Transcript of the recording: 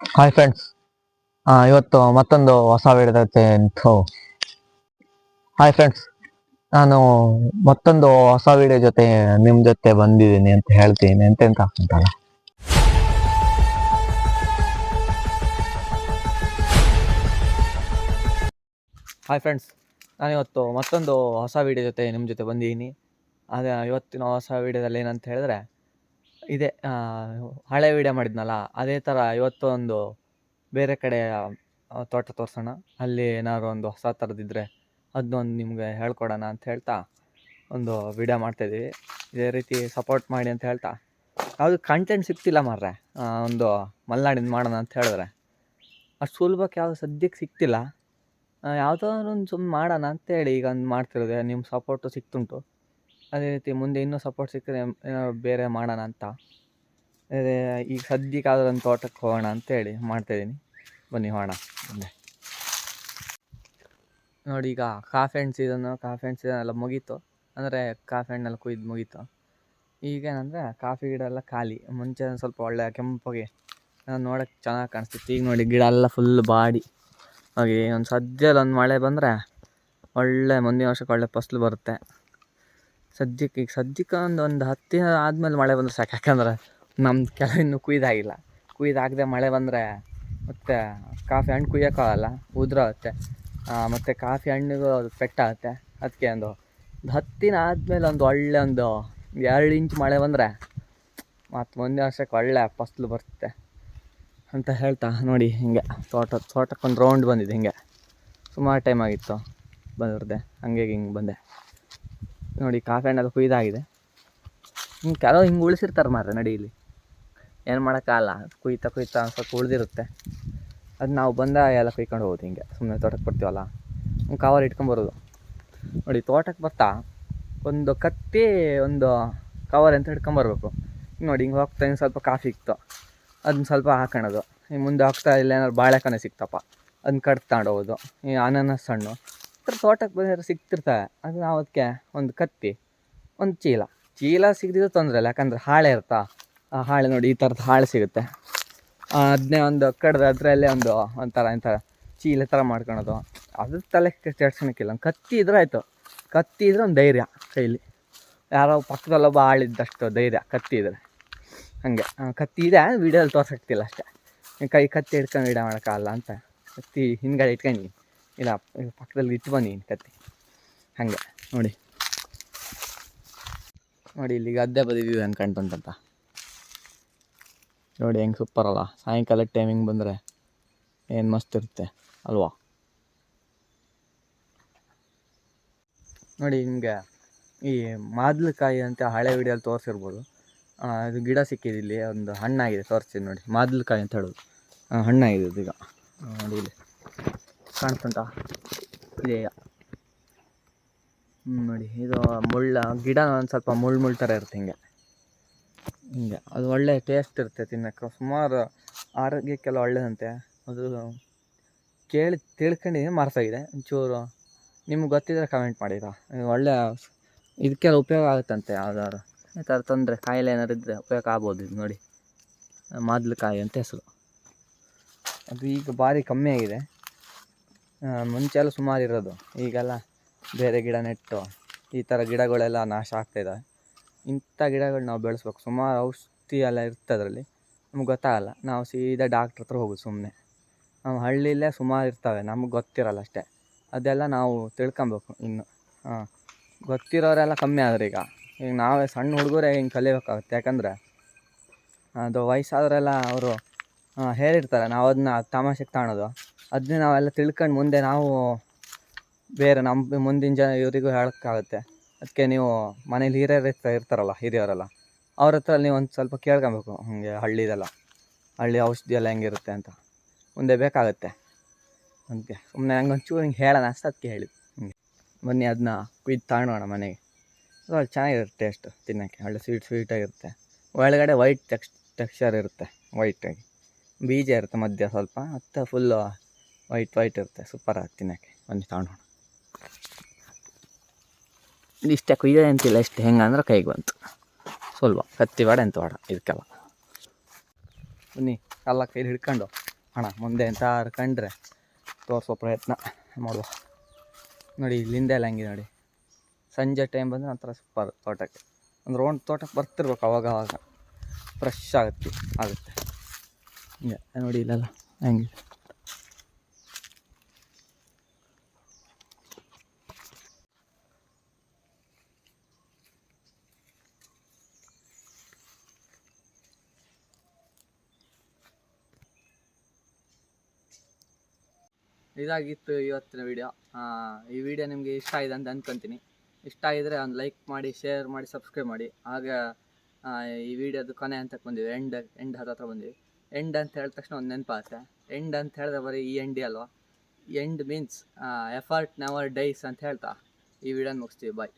Hi friends ಇವತ್ತು ಮತ್ತೊಂದು ಹೊಸ ವಿಡಿಯೋ ಜೊತೆ ಹಾಯ್ ಫ್ರೆಂಡ್ಸ್ ನಾನು ಮತ್ತೊಂದು ಹೊಸ ವಿಡಿಯೋ ಜೊತೆ ನಿಮ್ ಜೊತೆ ಬಂದಿದ್ದೀನಿ ಅಂತ ಹೇಳ್ತೀನಿ. ಎಂತೆಂತ ಅಂತಲ್ಲ ಹಾಯ್ ಫ್ರೆಂಡ್ಸ್ ನಾನು ಇವತ್ತು ಮತ್ತೊಂದು ಹೊಸ ವಿಡಿಯೋ ಜೊತೆ ನಿಮ್ಮ ಜೊತೆ ಬಂದಿದ್ದೀನಿ. ಅದೇ, ಇವತ್ತಿನ ಹೊಸ ವಿಡಿಯೋದಲ್ಲಿ ಏನಂತ ಹೇಳಿದ್ರೆ ಇದೆ ಹಳೆ ವಿಡಿಯೋ ಮಾಡಿದ್ನಲ್ಲ, ಅದೇ ಥರ ಇವತ್ತು ಒಂದು ಬೇರೆ ಕಡೆ ತೋಟ ತೋರಿಸೋಣ. ಅಲ್ಲಿ ಏನಾದ್ರು ಒಂದು ಹೊಸ ಥರದಿದ್ದರೆ ಅದನ್ನೊಂದು ನಿಮಗೆ ಹೇಳ್ಕೊಡೋಣ ಅಂತ ಹೇಳ್ತಾ ಒಂದು ವಿಡಿಯೋ ಮಾಡ್ತಾಯಿದ್ದೀವಿ ಇದೇ ರೀತಿ ಸಪೋರ್ಟ್ ಮಾಡಿ ಅಂತ ಹೇಳ್ತಾ. ಯಾವುದು ಕಂಟೆಂಟ್ ಸಿಗ್ತಿಲ್ಲ ಮಾರ್ರೆ ಒಂದು ಮಲೆನಾಡಿನ ಮಾಡೋಣ ಅಂತ ಹೇಳಿದ್ರೆ. ಅಷ್ಟು ಸುಲಭಕ್ಕೆ ಯಾವುದು ಸದ್ಯಕ್ಕೆ ಸಿಗ್ತಿಲ್ಲ. ಯಾವುದೋ ಒಂದು ಸುಮ್ಮನೆ ಮಾಡೋಣ ಅಂತೇಳಿ ಈಗ ಒಂದು ಮಾಡ್ತಿರೋದೆ. ನಿಮ್ಮ ಸಪೋರ್ಟು ಸಿಕ್ತುಂಟು. ಅದೇ ರೀತಿ ಮುಂದೆ ಇನ್ನೂ ಸಪೋರ್ಟ್ ಸಿಕ್ಕರೆ ಏನಾದ್ರು ಬೇರೆ ಮಾಡೋಣ ಅಂತ. ಅದೇ, ಈಗ ಸದ್ಯಕ್ಕೆ ಒಂದು ತೋಟಕ್ಕೆ ಹೋಗೋಣ ಅಂತೇಳಿ ಮಾಡ್ತಾಯಿದ್ದೀನಿ ಬನ್ನಿ, ಹೋಗೋಣ. ಮುಂದೆ ನೋಡಿ, ಈಗ ಕಾಫಿ ಹಣ್ಣು ಸೀಸನ್ನು ಕಾಫಿ ಹಣ್ಣು ಸೀಸನ್ ಎಲ್ಲ ಮುಗೀತು. ಅಂದರೆ ಕಾಫಿ ಹಣ್ಣೆಲ್ಲ ಕುಯ್ದು ಮುಗೀತು. ಈಗೇನಂದರೆ ಕಾಫಿ ಗಿಡ ಎಲ್ಲ ಖಾಲಿ. ಮುಂಚೆ ಸ್ವಲ್ಪ ಒಳ್ಳೆ ಕೆಂಪಗೆ ನೋಡೋಕ್ಕೆ ಚೆನ್ನಾಗಿ ಕಾಣಿಸ್ತಿತ್ತು. ಈಗ ನೋಡಿ ಗಿಡ ಎಲ್ಲ ಫುಲ್ ಬಾಡಿ. ಹಾಗೆ ಒಂದು ಸದ್ಯದಲ್ಲಿ ಒಂದು ಮಳೆ ಬಂದರೆ ಒಳ್ಳೆ ಮುಂದಿನ ವರ್ಷಕ್ಕೆ ಒಳ್ಳೆ ಫಸ್ಲು ಬರುತ್ತೆ. ಸದ್ಯಕ್ಕೆ ಈಗ ಸದ್ಯಕ್ಕೆ ಒಂದು ಒಂದು ಹತ್ತು ದಿನ ಆದಮೇಲೆ ಮಳೆ ಬಂದರೆ ಸಾಕು. ಯಾಕಂದ್ರೆ ನಮ್ದು ಕೆಲ ಇನ್ನೂ ಕುಯ್ದಾಗಿಲ್ಲ. ಕುಯ್ದಾಗದೆ ಮಳೆ ಬಂದರೆ ಮತ್ತು ಕಾಫಿ ಹಣ್ಣು ಕುಯ್ಯೋಕ್ಕಾಗಲ್ಲ. ಉದುರೋಗುತ್ತೆ. ಮತ್ತು ಕಾಫಿ ಹಣ್ಣಿಗೂ ಅದು ಪೆಟ್ಟಾಗುತ್ತೆ. ಅದಕ್ಕೆ ಒಂದು ಹತ್ತು ದಿನ ಆದಮೇಲೆ ಒಂದು ಒಳ್ಳೆ ಒಂದು ಎರಡು ಇಂಚ್ ಮಳೆ ಬಂದರೆ ಮತ್ತು ಮುಂದಿನ ವರ್ಷಕ್ಕೆ ಒಳ್ಳೆ ಫಸ್ಲು ಬರುತ್ತೆ. ಅಂತ ಹೇಳ್ತಾ ನೋಡಿ ಹಿಂಗೆ ತೋಟ, ತೋಟಕ್ಕೊಂದು ರೌಂಡ್ ಬಂದಿದೆ ಹಿಂಗೆ. ಸುಮಾರು ಟೈಮ್ ಆಗಿತ್ತು ಬಂದಿರದೆ. ಹಂಗೆ ಹಿಂಗೆ ಬಂದೆ. ನೋಡಿ, ಕಾಫಿ ಹಣ್ಣೆಲ್ಲ ಕುಯ್ದಾಗಿದೆ. ಹಿಂಗೆ ಕೆಲವು ಹಿಂಗೆ ಉಳಿಸಿರ್ತಾರೆ ಮಾರ್ರೆ ನಡೀಲಿ ಏನು ಮಾಡೋಕ್ಕಾಗಲ್ಲ ಕುಯ್ತಾ ಕುಯ್ತಾ ಸ್ವಲ್ಪ ಉಳಿದಿರುತ್ತೆ. ಅದು ನಾವು ಬಂದ ಎಲ್ಲ ಕುಯ್ಕೊಂಡು ಹೋಗೋದು ಹಿಂಗೆ ಸುಮ್ಮನೆ ತೋಟಕ್ಕೆ ಬರ್ತೀವಲ್ಲ. ಹಿಂಗೆ ಕವರ್ ಇಟ್ಕೊಂಬರೋದು ನೋಡಿ ತೋಟಕ್ಕೆ ಬರ್ತಾ ಒಂದು ಕತ್ತಿ, ಒಂದು ಕವರ್ ಅಂತ ಹಿಡ್ಕೊಂಬರ್ಬೇಕು ನೋಡಿ, ಹಿಂಗೆ ಹೋಗ್ತಾ ಹಿಂಗೆ ಸ್ವಲ್ಪ ಕಾಫಿ ಇತ್ತು ಅದನ್ನ ಸ್ವಲ್ಪ ಹಾಕೊಳ್ಳೋದು ಹಿಂಗೆ ಮುಂದೆ ಹೋಗ್ತಾ ಇಲ್ಲ ಏನಾದ್ರು ಬಾಳೆಕೊನೆ ಸಿಕ್ತಪ್ಪ. ಅದನ್ನ ಕಟ್ ತಗೊಂಡು ಹೋಗೋದು. ಈ ಅನಾನಸ್ ಹಣ್ಣು. ಥರ ತೋಟಕ್ಕೆ ಬಂದರೆ ಸಿಗ್ತಿರ್ತವೆ ಅದು ನಾವು ಅದಕ್ಕೆ ಒಂದು ಕತ್ತಿ, ಒಂದು ಚೀಲ. ಚೀಲ ಸಿಗದಿದ್ದು ತೊಂದರೆ ಇಲ್ಲ, ಯಾಕಂದ್ರೆ ಹಾಳೆ ಇರ್ತಾ ಆ ಹಾಳೆ ನೋಡಿ ಈ ಥರದ್ದು ಹಾಳೆ ಸಿಗುತ್ತೆ. ಅದನ್ನೇ ಒಂದು ಕಡ್ದು ಅದರಲ್ಲೇ ಒಂದು, ಒಂಥರ ಒಂಥರ ಚೀಲ ಥರ ಮಾಡ್ಕೊಳೋದು. ಅದ್ರ ತಲೆ ಕೆಡ್ಸ್ಕೊಳಕ್ಕಿಲ್ಲ ಒಂದು ಕತ್ತಿ ಇದ್ರೆ ಆಯಿತು. ಕತ್ತಿ ಇದ್ರೆ ಒಂದು ಧೈರ್ಯ ಕೈಲಿ. ಯಾರೋ ಪಕ್ಕದಲ್ಲೊಬ್ಬ ಆಳಿದ್ದಷ್ಟು ಧೈರ್ಯ, ಕತ್ತಿ ಇದ್ರೆ. ಹಾಗೆ ಕತ್ತಿ ಇದೆ, ವೀಡಿಯೋದಲ್ಲಿ ತೋರ್ಸಕ್ತಿಲ್ಲ ಅಷ್ಟೇ. ಕೈ ಕತ್ತಿ ಹಿಡ್ಕೊಂಡು ವೀಡಿಯೋ ಮಾಡೋಕ್ಕಾಗಲ್ಲ ಅಂತ, ಕತ್ತಿ ಹಿಂದ್ಗಡೆ ಇಟ್ಕೊಂಡು ಇಲ್ಲ ಪಕ್ಕದಲ್ಲಿ ಇಟ್ಟು ಬನ್ನಿ ಕತ್ತಿ ಹಾಗೆ, ನೋಡಿ. ನೋಡಿ ಇಲ್ಲಿ ಗದ್ದೆ ಬದಿ ವ್ಯೂ ಹೆಂಗೆ ಕಾಣ್ತಂತ ನೋಡಿ, ಹೆಂಗೆ ಸೂಪರ್ ಅಲ್ಲ. ಸಾಯಂಕಾಲ ಟೈಮಿಂಗ್ ಬಂದರೆ ಏನು ಮಸ್ತ್ ಇರುತ್ತೆ, ಅಲ್ವಾ? ನೋಡಿ, ನಿಮಗೆ ಈ ಮಾದ್ಲಕಾಯಿ ಅಂತ ಹಳೆ ವಿಡಿಯೋಲಿ ತೋರಿಸಿರ್ಬೋದು. ಇದು ಗಿಡ ಸಿಕ್ಕಿದೆ ಇಲ್ಲಿ, ಒಂದು ಹಣ್ಣಾಗಿದೆ, ತೋರಿಸ್ತೀನಿ ನೋಡಿ. ಮಾದ್ಲಕಾಯಿ ಅಂತ ಹೇಳೋದು. ಹಣ್ಣಾಗಿದೆ ಇದು ಈಗ. ನೋಡಿ ಇಲ್ಲಿ. ಕಾಣಿಸ್ತುಂಟಾ ಹ್ಞೂ ನೋಡಿ, ಇದು ಮುಳ್ಳ, ಗಿಡ ಒಂದು ಸ್ವಲ್ಪ ಮುಳ್ಳು ಮುಳ್ಳು ಥರ ಇರುತ್ತೆ ಹಿಂಗೆ. ಹಿಂಗೆ. ಅದು ಒಳ್ಳೆ ಟೇಸ್ಟ್ ಇರುತ್ತೆ ತಿನ್ನೋಕ್ಕೆ. ಸುಮಾರು ಆರೋಗ್ಯಕ್ಕೆಲ್ಲ ಒಳ್ಳೇದಂತೆ. ಅದು ಕೇಳಿ ತಿಳ್ಕೊಂಡಿದ್ದೀನಿ ಮಾರ್ತಾಗಿದೆ ಒಂಚೂರು ನಿಮ್ಗೆ ಗೊತ್ತಿದ್ರೆ ಕಮೆಂಟ್ ಮಾಡಿರಾ. ಒಳ್ಳೆ ಇದಕ್ಕೆಲ್ಲ ಉಪಯೋಗ ಆಗುತ್ತಂತೆ, ಯಾವ್ದಾದ್ರು. ಈ ಥರ ತೊಂದರೆ, ಕಾಯಿಲೆ ಏನಾದ್ರು ಇದ್ದರೆ ಉಪಯೋಗ ಆಗ್ಬೋದು ಇದು ನೋಡಿ. ಮಾದ್ಲಕಾಯಿ ಅಂತ ಹೆಸರು. ಅದು ಈಗ ಭಾರಿ ಕಮ್ಮಿ ಆಗಿದೆ. ಆ, ಮುಂಚೆ ಎಲ್ಲ ಸುಮಾರು ಇರೋದು. ಈಗೆಲ್ಲ ಬೇರೆ ಗಿಡ ನೆಟ್ಟು ಈ ಥರ ಗಿಡಗಳೆಲ್ಲ ನಾಶ ಆಗ್ತಾಯಿದ್ದಾವೆ ಇಂಥ ಗಿಡಗಳು ನಾವು ಬೆಳೆಸ್ಬೇಕು. ಸುಮಾರು ಔಷಧಿ ಎಲ್ಲ ಇರುತ್ತೆ ಅದರಲ್ಲಿ. ನಮ್ಗೆ ಗೊತ್ತಾಗಲ್ಲ. ನಾವು ಸೀದಾ ಡಾಕ್ಟ್ರ್ ಹತ್ರ ಹೋಗೋದು ಸುಮ್ಮನೆ ನಾವು ಹಳ್ಳಿಲೇ ಸುಮಾರು ಇರ್ತವೆ. ನಮ್ಗೆ ಗೊತ್ತಿರಲ್ಲ ಅಷ್ಟೇ. ಅದೆಲ್ಲ ನಾವು ತಿಳ್ಕೊಬೇಕು ಇನ್ನು. ಹಾಂ ಗೊತ್ತಿರೋರೆಲ್ಲ ಕಮ್ಮಿ ಆದ್ರೆ ಈಗ. ಈಗ ನಾವೇ ಸಣ್ಣ ಹುಡುಗರೇ ಹಿಂಗೆ ಕಲಿಬೇಕಾಗುತ್ತೆ. ಯಾಕಂದರೆ ಅದು ವಯಸ್ಸಾದವರೆಲ್ಲ ಅವರು ಹೇಳಿರ್ತಾರೆ. ನಾವು ಅದನ್ನ ತಮಾಷೆಗೆ ತಗೊಳೋದು ಅದನ್ನೇ ನಾವೆಲ್ಲ ತಿಳ್ಕೊಂಡು ಮುಂದೆ ನಾವು ಬೇರೆ ನಮ್ಮ ಮುಂದಿನ ಜನ ಇವರಿಗೂ ಹೇಳೋಕ್ಕಾಗುತ್ತೆ. ಅದಕ್ಕೆ ನೀವು ಮನೇಲಿ ಹಿರಿಯರು ಇರ್ತ, ಇರ್ತಾರಲ್ಲ, ಹಿರಿಯರೆಲ್ಲ, ಅವ್ರ ಹತ್ರ ನೀವು ಒಂದು ಸ್ವಲ್ಪ ಕೇಳ್ಕೊಬೇಕು, ಹಾಗೆ ಹಳ್ಳಿದೆಲ್ಲ ಹಳ್ಳಿ ಔಷಧಿ ಎಲ್ಲ ಹೆಂಗಿರುತ್ತೆ ಅಂತ. ಮುಂದೆ ಬೇಕಾಗುತ್ತೆ. ಅದಕ್ಕೆ ಸುಮ್ಮನೆ ಹಂಗೆ ಒಂಚೂರು ಹಿಂಗೆ ಹೇಳೋಣ ಅಷ್ಟು ಅದಕ್ಕೆ ಹೇಳಿದ್ದು ಹಂಗೆ. ಬನ್ನಿ ಅದನ್ನ ಕುಯ್ದು ತಾಣೋಣ ಮನೆಗೆ. ಅದು ಚೆನ್ನಾಗಿರುತ್ತೆ ಟೇಸ್ಟ್ ತಿನ್ನೋಕ್ಕೆ, ಒಳ್ಳೆ ಸ್ವೀಟ್ ಸ್ವೀಟಾಗಿರುತ್ತೆ ಒಳಗಡೆ ವೈಟ್ ಟೆಕ್ಸ್ ಟೆಕ್ಸ್ಚರ್ ಇರುತ್ತೆ ವೈಟಾಗಿ ಬೀಜ ಇರುತ್ತೆ ಮಧ್ಯ ಸ್ವಲ್ಪ, ಮತ್ತು ಫುಲ್ಲು ವೈಟ್ ವೈಟ್ ಇರುತ್ತೆ ಸೂಪರ್ ಆಗುತ್ತೆ ತಿನ್ನೋಕ್ಕೆ. ಬನ್ನಿ ತಗೊಂಡೋಣ ಇಷ್ಟೇ ಕುಯ್ಯೋದು ಅಂತಿಲ್ಲ, ಇಷ್ಟು ಹೆಂಗೆ ಅಂದ್ರೆ ಕೈಗೆ ಬಂತು. ಸ್ವಲ್ಪ ಕತ್ತಿ ವಾಡ ಎಂತ ಬೇಡ, ಇದಕ್ಕೆಲ್ಲ. ಬನ್ನಿ ಎಲ್ಲ ಕೈಲಿ ಹಿಡ್ಕೊಂಡು ಅಣ್ಣ, ಮುಂದೆ ಅಂತ ಕಂಡ್ರೆ ತೋರಿಸೋ ಪ್ರಯತ್ನ ಮಾಡುವ. ನೋಡಿ, ಇಲ್ಲಿಂದ ಎಲ್ಲ ಹಂಗೆ ನೋಡಿ. ಸಂಜೆ ಟೈಮ್ ಬಂದರೆ ಒಂಥರ ಸೂಪರ್ ತೋಟಕ್ಕೆ. ಒಂದು ರೌಂಡ್ ತೋಟಕ್ಕೆ ಬರ್ತಿರ್ಬೇಕು ಅವಾಗ ಅವಾಗ. ಫ್ರೆಶ್ ಆಗುತ್ತೆ ಆಗುತ್ತೆ. ಹಿಂಗೆ, ನೋಡಿ ಇಲ್ಲೆಲ್ಲ ಹೆಂಗೆ ಇದಾಗಿತ್ತು ಇವತ್ತಿನ ವಿಡಿಯೋ ಈ ವಿಡಿಯೋ ನಿಮಗೆ ಇಷ್ಟ ಆಗಿದೆ ಅಂತ ಅಂದ್ಕೊತೀನಿ ಇಷ್ಟ ಆಗಿದ್ರೆ ಒಂದು ಲೈಕ್ ಮಾಡಿ ಶೇರ್ ಮಾಡಿ ಸಬ್ಸ್ಕ್ರೈಬ್ ಮಾಡಿ. ಆಗ ಈ ವಿಡಿಯೋದು ಕೊನೆ ಅಂತ ಬಂದಿವಿ. ಎಂಡ್ ಎಂಡ್ ಹತ್ರ ಬಂದಿವಿ. ಎಂಡ್ ಅಂತ ಹೇಳಿದ ತಕ್ಷಣ ಒಂದು ನೆನಪಾಗುತ್ತೆ ಎಂಡ್ ಅಂತ ಹೇಳಿದ್ರೆ ಬರೀ ಈ ಎಂಡಿ ಅಲ್ವಾ? End means effort never dies ಅಂತ ಹೇಳ್ತಾ ಈ ವಿಡಿಯೋನ ಮುಗಿಸ್ತೀವಿ. ಬಾಯ್